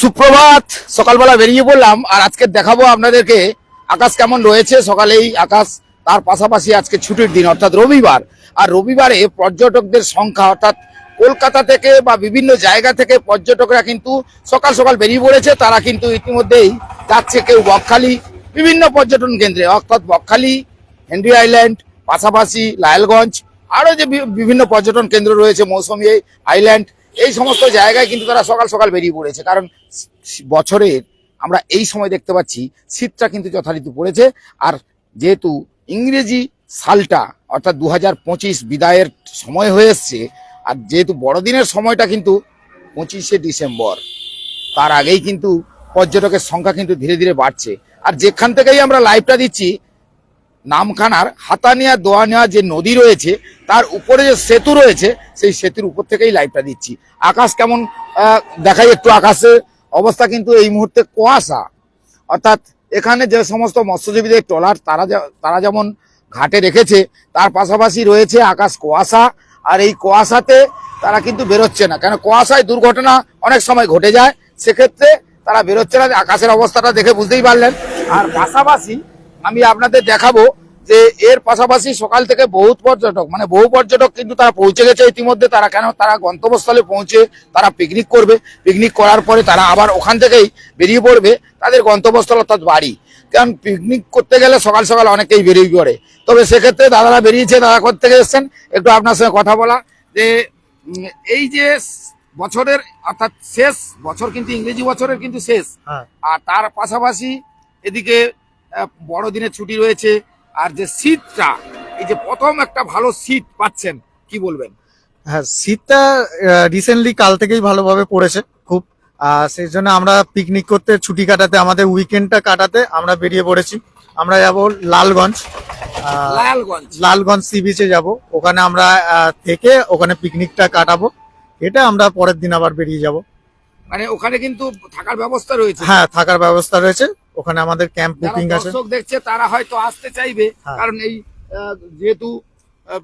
সুপ্রভাত। সকালবেলা বেরিয়ে পড়লাম আর আজকে দেখাবো আপনাদেরকে আকাশ কেমন রয়েছে। সকালেই আকাশ তার পাশাপাশি আজকে ছুটির দিন, অর্থাৎ রবিবার। আর রবিবারে পর্যটকদের সংখ্যা, অর্থাৎ কলকাতা থেকে বা বিভিন্ন জায়গা থেকে পর্যটকরা কিন্তু সকাল সকাল বেরিয়ে পড়েছে। তারা কিন্তু ইতিমধ্যেই যাচ্ছে কেউ বকখালি, বিভিন্ন পর্যটন কেন্দ্রে, অর্থাৎ বকখালি, হেনরি আইল্যান্ড, পাশাপাশি লায়লগঞ্জ আরও যে বিভিন্ন পর্যটন কেন্দ্র রয়েছে, মৌসুমী আইল্যান্ড এই সমস্ত জায়গায় কিন্তু তারা সকাল সকাল বেরিয়ে পড়েছে। কারণ বছরের আমরা এই সময় দেখতে পাচ্ছি, শীতটা কিন্তু যথারীতি পড়েছে। আর যেহেতু ইংরেজি সালটা, অর্থাৎ দু হাজার পঁচিশ বিদায়ের সময় হয়ে এসছে, আর যেহেতু বড়দিনের সময়টা কিন্তু পঁচিশে ডিসেম্বর, তার আগেই কিন্তু পর্যটকের সংখ্যা কিন্তু ধীরে ধীরে বাড়ছে। আর যেখান থেকেই আমরা লাইভটা দিচ্ছি নামখানার, হাতানিয়া দোয়ানিয়া যে নদী রয়েছে, তার উপরে যে সেতু রয়েছে, সেই সেতুর উপর থেকেই লাইভটা দিচ্ছি। আকাশ কেমন দেখাই একটু আকাশের অবস্থা কিন্তু এই মুহূর্তে কুয়াশা। অর্থাৎ এখানে যে সমস্ত মৎস্যজীবীদের ট্রলার, তারা তারা যেমন ঘাটে রেখেছে, তার পাশাপাশি রয়েছে আকাশ কুয়াশা। আর এই কুয়াশাতে তারা কিন্তু বেরোচ্ছে না। কেন, কুয়াশায় দুর্ঘটনা অনেক সময় ঘটে যায়, সেক্ষেত্রে তারা বেরোচ্ছে না। আকাশের অবস্থাটা দেখে বুঝতেই পারলেন। আর পাশাপাশি আমি আপনাদের দেখাবো যে এর পাশাপাশি সকাল থেকে বহু পর্যটক মানে বহু পর্যটক কিন্তু তারা পৌঁছে গেছে ইতিমধ্যে। তারা কেন? তারা গন্তব্যস্থলে পৌঁছে তারা পিকনিক করবে। পিকনিক করার পরে তারা আবার ওখান থেকেই বেরিয়ে পড়বে। তাদের গন্তব্যস্থল অর্থাৎ বাড়ি। কারণ পিকনিক করতে গেলে সকাল সকাল অনেকেই বেরিয়ে পড়ে। তবে সেক্ষেত্রে দাদারা বেরিয়েছে দাদা কোথা থেকে এসছেন? একটু আপনার সঙ্গে কথা বলা। যে এই যে বছরের অর্থাৎ শেষ বছর কিন্তু ইংরেজি বছরের কিন্তু শেষ। হ্যাঁ। আর তার পাশাপাশি এদিকে বড়দিনের ছুটি রয়েছে। আর যে শীতটা এই যে প্রথম একটা ভালো শীত পাচ্ছেন কি বলবেন? হ্যাঁ শীতটা রিসেন্টলি কাল থেকেই ভালোভাবে পড়েছে খুব। সেই জন্য আমরা পিকনিক করতে ছুটি কাটাতে আমাদের উইকেন্ডটা কাটাতে আমরা বেরিয়ে পড়েছি। আমরা যাব লালগঞ্জ। লালগঞ্জ। লালগঞ্জ সি বিচে যাব। ওখানে আমরা থেকে ওখানে পিকনিকটা কাটাবো। এটা আমরা পরের দিন আবার বেরিয়ে যাব। মানে ওখানে কিন্তু থাকার ব্যবস্থা রয়েছে। হ্যাঁ থাকার ব্যবস্থা রয়েছে। ওখানে আমাদের ক্যাম্প বুকিং আছে। দর্শক দেখছে তারা হয়তো আসতে চাইবে। হ্যাঁ। কারণ এই যেহেতু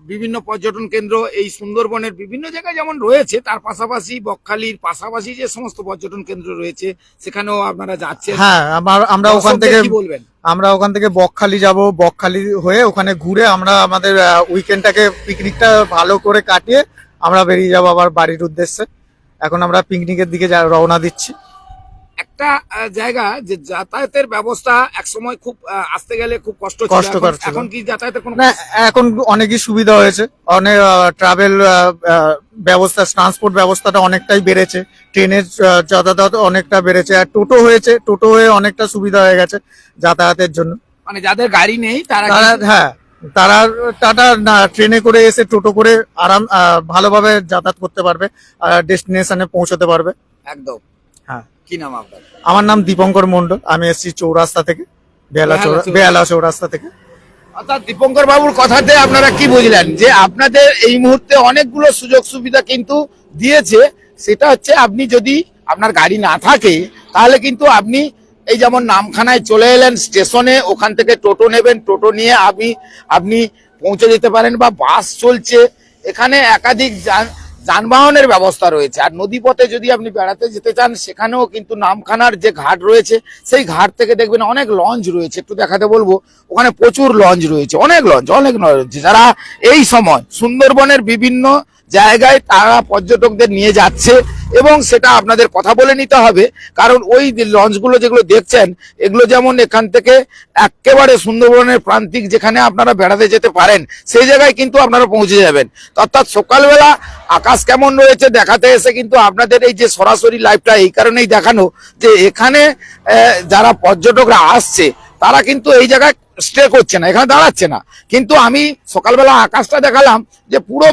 বিভিন্ন পর্যটন কেন্দ্র এই সুন্দরবনের বিভিন্ন জায়গায় যেমন রয়েছে তার পাশাপাশি বকখালির পাশাপাশি যে সমস্ত পর্যটন কেন্দ্র রয়েছে সেখানেও আপনারা যাচ্ছেন। হ্যাঁ আমার- আমরা ওখান থেকে বলবেন? আমরা ওখান থেকে বকখালি যাব। বকখালি হয়ে ওখানে ঘুরে আমরা আমাদের উইকেন্ডটাকে পিকনিকটা ভালো করে কাটিয়ে আমরা বেরিয়ে যাব আবার বাড়ির উদ্দেশ্যে। এখন আমরা পিকনিকের দিকে রওনা দিচ্ছি। একটা জায়গা যে যাতায়াতের ব্যবস্থা এক সময় খুব আসতে গেলে খুব কষ্ট কষ্টকর এখন- কি যাতায়াতের কোনো এখন অনেকই সুবিধা হয়েছে। অনেক ট্রাভেল ব্যবস্থা ট্রান্সপোর্ট ব্যবস্থাটা অনেকটাই বেড়েছে। ট্রেনের যাতায়াত অনেকটা বেড়েছে। আর টোটো হয়েছে টোটো হয়ে অনেকটা সুবিধা হয়ে গেছে যাতায়াতের জন্য। মানে যাদের গাড়ি নেই তারা হ্যাঁ তারা টাটা না ট্রেনে করে এসে টোটো করে আরাম ভালোভাবে যাতায়াত করতে পারবে ডেস্টিনেশনে পৌঁছতে পারবে। একদম। কি নাম আপনার? আমার নাম দীপঙ্কর মন্ডল আমি এসেছি চৌরাস্তা থেকে বেহালা বেহালা চৌরা চৌরাস্তা। বেহালা চৌরাস্তা থেকে। অর্থাৎ দীপঙ্কর বাবুর কথাতে আপনারা কি বুঝলেন? যে আপনাদের এই মুহূর্তে অনেকগুলো সুযোগ সুবিধা কিন্তু দিয়েছে। সেটা হচ্ছে আপনি যদি আপনার গাড়ি না থাকে তাহলে কিন্তু আপনি এই যেমন নামখানায় চলে এলেন স্টেশনে ওখান থেকে টোটো নেবেন টোটো নিয়ে আপনি আপনি পৌঁছে যেতে পারেন বা বাস চলছে। এখানে একাধিক যান- যানবাহনের ব্যবস্থা রয়েছে। আর নদীপথে যদি আপনি বেড়াতে যেতে চান, সেখানেও কিন্তু নামখানার যে ঘাট রয়েছে, সেই ঘাট থেকে দেখবেন অনেক লঞ্চ রয়েছে। একটু দেখাতে বলব, ওখানে প্রচুর লঞ্চ রয়েছে। অনেক লঞ্চ অনেক লঞ্চ যারা এই সময় সুন্দরবনের বিভিন্ন জায়গায় তারা পর্যটকদের নিয়ে যাচ্ছে এবং সেটা আপনাদের কথা বলে নিতে হবে, কারণ ওই লঞ্চগুলো যেগুলো দেখছেন, এগুলো যেমন এখান থেকে একেবারে সুন্দরবনের প্রান্তিক যেখানে আপনারা বেড়াতে যেতে পারেন, সেই জায়গায় কিন্তু আপনারা পৌঁছে যাবেন। অর্থাৎ সকালবেলা আকাশ কেমন রয়েছে দেখাতে এসে কিন্তু আপনাদের এই যে সরাসরি লাইভটা এই কারণেই দেখানো যে এখানে যারা পর্যটকরা আসছে, তারা কিন্তু এই জায়গায় স্টে করছে না, এখানে দাঁড়াচ্ছে না। কিন্তু আমি সকালবেলা আকাশটা দেখালাম যে পুরো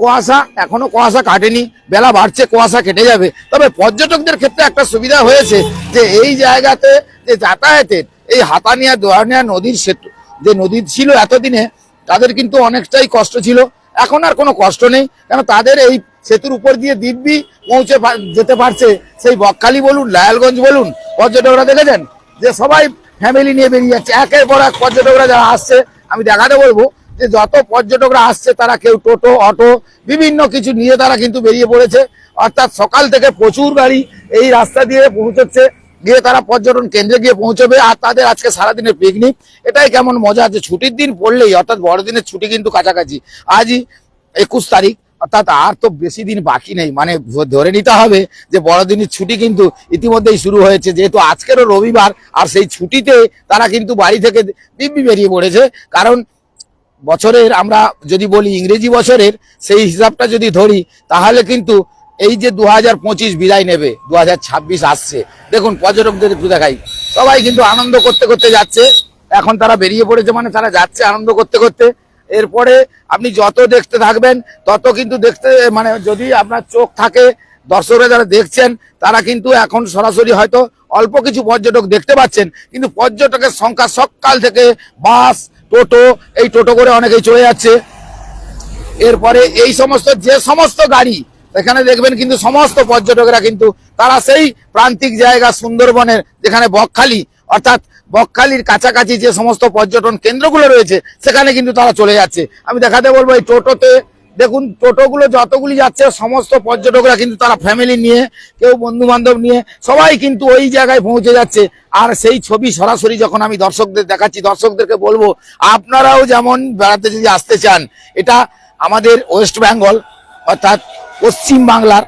কুয়াশা, এখনও কুয়াশা কাটেনি, বেলা বাড়ছে, কুয়াশা কেটে যাবে। তবে পর্যটকদের ক্ষেত্রে একটা সুবিধা হয়েছে যে এই জায়গাতে যে যাতায়াতের এই হাতানিয়া দোয়ানিয়া নদীর সেতু, যে নদী ছিল এতদিনে, তাদের কিন্তু অনেকটাই কষ্ট ছিল। এখন আর কোনো কষ্ট নেই। কেন তাদের এই সেতুর উপর দিয়ে দিব্যি পৌঁছে যেতে পারছে। সেই বকখালি বলুন, লায়ালগঞ্জ বলুন, পর্যটকরা দেখেছেন? যে সবাই ফ্যামিলি নিয়ে বেরিয়ে যাচ্ছে। একের পর এক পর্যটকরা যারা আসছে, আমি দেখাতে বলব যে যত পর্যটকরা আসছে, তারা কেউ টোটো, অটো, বিভিন্ন কিছু নিয়ে তারা কিন্তু বেরিয়ে পড়েছে। অর্থাৎ সকাল থেকে প্রচুর গাড়ি এই রাস্তা দিয়ে পৌঁছচ্ছে। গিয়ে তারা পর্যটন কেন্দ্রে গিয়ে পৌঁছবে আর তাদের আজকে সারাদিনের পিকনিক এটাই কেমন মজা আছে, ছুটির দিন পড়লেই, অর্থাৎ বড়দিনের ছুটি কিন্তু কাছাকাছি। আজই একুশ তারিখ, অর্থাৎ আর তো বেশি দিন বাকি নেই। মানে ধরে নিতে হবে যে বড়দিনের ছুটি কিন্তু ইতিমধ্যেই শুরু হয়েছে। যেহেতু আজকেরও রবিবার, আর সেই ছুটিতে তারা কিন্তু বাড়ি থেকে দিব্যি বেরিয়ে পড়েছে। কারণ বছরের আমরা যদি বলি ইংরেজি বছরের, সেই হিসাবটা যদি ধরি, তাহলে কিন্তু এই যে দু হাজার পঁচিশ বিদায় নেবে দু হাজার ছাব্বিশ আসছে। দেখুন, পর্যটকদের একটু দেখাই। সবাই কিন্তু আনন্দ করতে করতে যাচ্ছে। এখন তারা বেরিয়ে পড়েছে মানে তারা যাচ্ছে আনন্দ করতে করতে। এরপরে আপনি যত দেখতে থাকবেন, তত কিন্তু দেখতে মানে যদি আপনার চোখ থাকে, দর্শকরা যারা দেখছেন, তারা কিন্তু এখন সরাসরি হয়তো অল্প কিছু পর্যটক দেখতে পাচ্ছেন। কিন্তু পর্যটকের সংখ্যা সকাল থেকে বাস, টোটো, এই টোটো করে অনেকেই চলে যাচ্ছে। এরপরে এই সমস্ত, যে সমস্ত গাড়ি এখানে দেখবেন কিন্তু সমস্ত পর্যটকরা কিন্তু তারা সেই প্রান্তিক জায়গা সুন্দরবনের যেখানে বকখালি, অর্থাৎ বকখালির কাছাকাছি যে সমস্ত পর্যটন কেন্দ্রগুলো রয়েছে, সেখানে কিন্তু তারা চলে যাচ্ছে। আমি দেখাতে বলব এই টোটোতে। দেখুন, টোটোগুলো যতগুলি যাচ্ছে, সমস্ত পর্যটকরা কিন্তু তারা ফ্যামিলি নিয়ে, কেউ বন্ধু বান্ধব নিয়ে, সবাই কিন্তু ওই জায়গায় পৌঁছে যাচ্ছে। আর সেই ছবি সরাসরি যখন আমি দর্শকদের দেখাচ্ছি, দর্শকদেরকে বলব, আপনারাও যেমন বেড়াতে যদি আসতে চান, এটা আমাদের ওয়েস্ট বেঙ্গল অর্থাৎ পশ্চিম বাংলার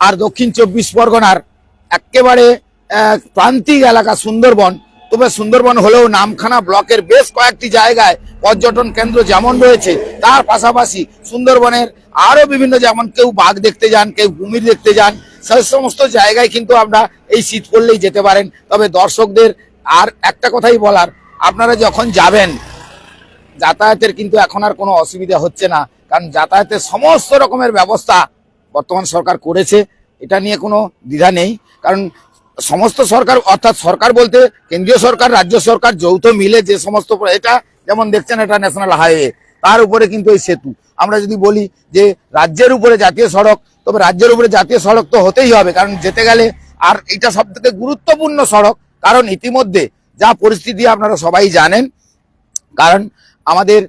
আর দক্ষিণ চব্বিশ পরগনার একেবারে প্রান্তিক এলাকা সুন্দরবন। তবে সুন্দরবন হলেও নামখানা ব্লকের বেশ কয়েকটি জায়গায় পর্যটন কেন্দ্র যেমন রয়েছে, তার পাশাপাশি সুন্দরবনের আরও বিভিন্ন যেমন কেউ বাঘ দেখতে যান, কেউ কুমির দেখতে যান সেই সমস্ত জায়গায় কিন্তু আমরা এই শীত পড়লেই যেতে পারেন। তবে দর্শকদের আর একটা কথাই বলার, আপনারা যখন যাবেন, যাতায়াতের কিন্তু এখন আর কোনো অসুবিধা হচ্ছে না। কারণ যাতায়াতের সমস্ত রকমের ব্যবস্থা বর্তমান সরকার করেছে, এটা নিয়ে কোনো দ্বিধা নেই। কারণ সমস্ত সরকার, অর্থাৎ সরকার বলতে কেন্দ্রীয় সরকার, রাজ্য সরকার, যৌথ মিলে যে সমস্ত এটা যেমন দেখছেন এটা ন্যাশনাল হাইওয়ে তার উপরে কিন্তু এই সেতু। আমরা যদি বলি যে রাজ্যের উপরে জাতীয় সড়ক, তবে রাজ্যের উপরে জাতীয় সড়ক তো হতেই হবে, কারণ যেতে গেলে আর এটা সব থেকে গুরুত্বপূর্ণ সড়ক, কারণ ইতিমধ্যে যা পরিস্থিতি আপনারা সবাই জানেন, কারণ আমাদের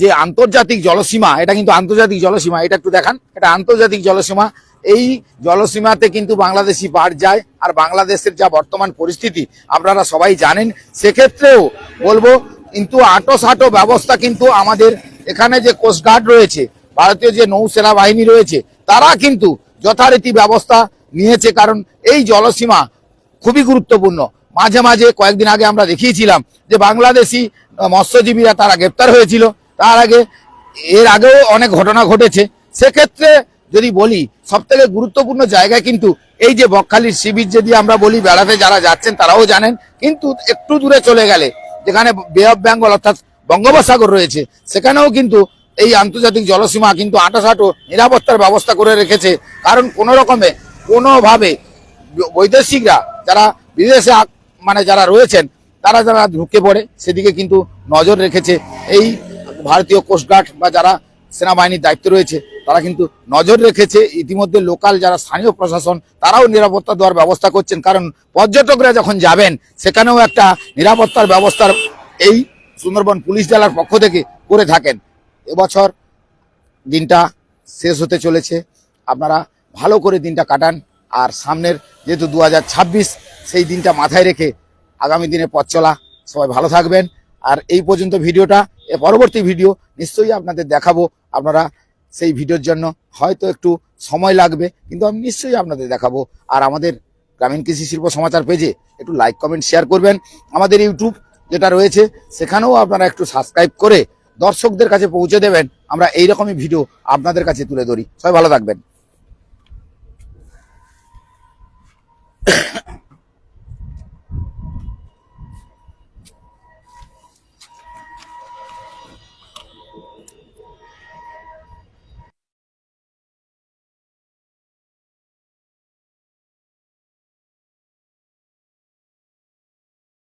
যে আন্তর্জাতিক জলসীমা, এটা কিন্তু আন্তর্জাতিক জলসীমা, এটা একটু দেখান, এটা আন্তর্জাতিক জলসীমা, এই জলসীমাতে কিন্তু বাংলাদেশি পার যায়, আর বাংলাদেশের যা বর্তমান পরিস্থিতি, আপনারা সবাই জানেন, সেক্ষেত্রেও বলব, কিন্তু আটো সাটো ব্যবস্থা কিন্তু আমাদের এখানে যে কোস্টগার্ড রয়েছে, ভারতীয় যে নৌসেনা বাহিনী রয়েছে, তারা কিন্তু যথারীতি ব্যবস্থা নিয়েছে, কারণ এই জলসীমা খুবই গুরুত্বপূর্ণ। মাঝে মাঝে কয়েকদিন আগে আমরা দেখিয়েছিলাম যে বাংলাদেশি মৎস্যজীবীরা তারা গ্রেপ্তার হয়েছিল। তার আগে, এর আগেও অনেক ঘটনা ঘটেছে। সেক্ষেত্রে যদি বলি সব থেকে গুরুত্বপূর্ণ জায়গায় কিন্তু এই যে বকখালির শিবির যদি আমরা বলি, বেড়াতে যারা যাচ্ছেন তারাও জানেন, কিন্তু একটু দূরে চলে গেলে, যেখানে বে অফ বেঙ্গল অর্থাৎ বঙ্গোপসাগর রয়েছে, সেখানেও কিন্তু এই আন্তর্জাতিক জলসীমা কিন্তু আটাশাটো নিরাপত্তার ব্যবস্থা করে রেখেছে। কারণ কোনো রকমে, কোনোভাবে বৈদেশিকরা যারা বিদেশে মানে যারা রয়েছেন, তারা যারা ঢুকে পড়ে, সেদিকে কিন্তু নজর রেখেছে। এই ভারতীয় কোস্টগার্ড বা যারা সেনাবাহিনীর দায়িত্ব রয়েছে, তারা কিন্তু নজর রেখেছে। ইতিমধ্যে লোকাল যারা স্থানীয় প্রশাসন, তারাও নিরাপত্তা দেওয়ার ব্যবস্থা করছেন। কারণ পর্যটকরা যখন যাবেন, সেখানেও একটা নিরাপত্তার ব্যবস্থার এই সুন্দরবন পুলিশ জেলার পক্ষ থেকে করে থাকেন। এবছর দিনটা শেষ হতে চলেছে। আপনারা ভালো করে দিনটা কাটান। আর সামনের যেহেতু দু হাজার ছাব্বিশ, সেই দিনটা মাথায় রেখে আগামী দিনে পথ চলা। সবাই ভালো থাকবেন। আর এই পর্যন্ত ভিডিওটা, এ পরবর্তী ভিডিও নিশ্চয়ই আপনাদের দেখাবো। আপনারা সেই ভিডিওর জন্য হয়তো একটু সময় লাগবে, কিন্তু আমি নিশ্চয়ই আপনাদের দেখাবো। আর আমাদের গ্রামীণ কৃষি শিল্প সমাচার পেজে একটু লাইক কমেন্ট শেয়ার করবেন। আমাদের ইউটিউব যেটা রয়েছে, সেখানেও আপনারা একটু সাবস্ক্রাইব করে দর্শকদের কাছে পৌঁছে দেবেন। আমরা এইরকমই ভিডিও আপনাদের কাছে তুলে ধরি। সবাই ভালো থাকবেন।